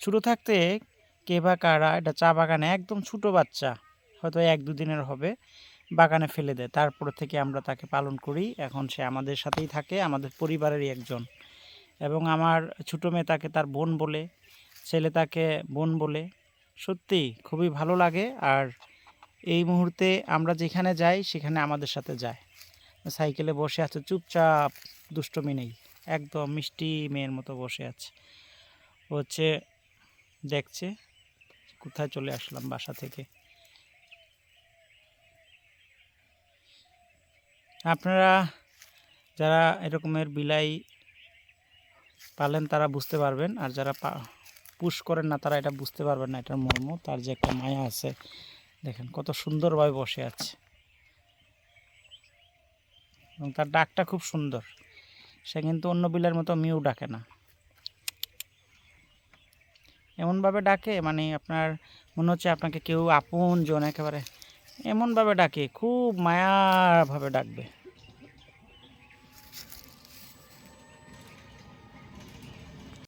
ছোটো থাকতে কে বা কারা, এটা চা বাগানে একদম ছোটো বাচ্চা, হয়তো এক দুদিনের হবে, বাগানে ফেলে দেয়। তারপর থেকে আমরা তাকে পালন করি। এখন সে আমাদের সাথেই থাকে, আমাদের পরিবারেরই একজন। এবং আমার ছোটো মেয়ে তাকে তার বোন বলে, ছেলে তাকে বোন বলে। সত্যি খুবই ভালো লাগে। আর এই মুহূর্তে আমরা যেখানে যাই, সেখানে আমাদের সাথে যায়। সাইকেলে বসে আছে, চুপচাপ, দুষ্টমি নেই। একদম মিষ্টি মেয়ের মতো বসে আছে। হচ্ছে দেখছে কোথায় চলে আসলাম বাসা থেকে। আপনারা যারা এরকমের বিলাই পালেন তারা বুঝতে পারবেন, আর যারা পুশ করেন না তারা এটা বুঝতে পারবেন না, এটার মর্ম। তার যে একটা মায়া আছে, দেখেন কত সুন্দরভাবে বসে আছে। এবং তার ডাকটা খুব সুন্দর। সে কিন্তু অন্য বিলের মতো মিউ ডাকে না। এমনভাবে ডাকে মানে আপনার মনে হচ্ছে আপনাকে কেউ আপন জন একেবারে, এমনভাবে ডাকে, খুব মায়াভাবে ডাকবে।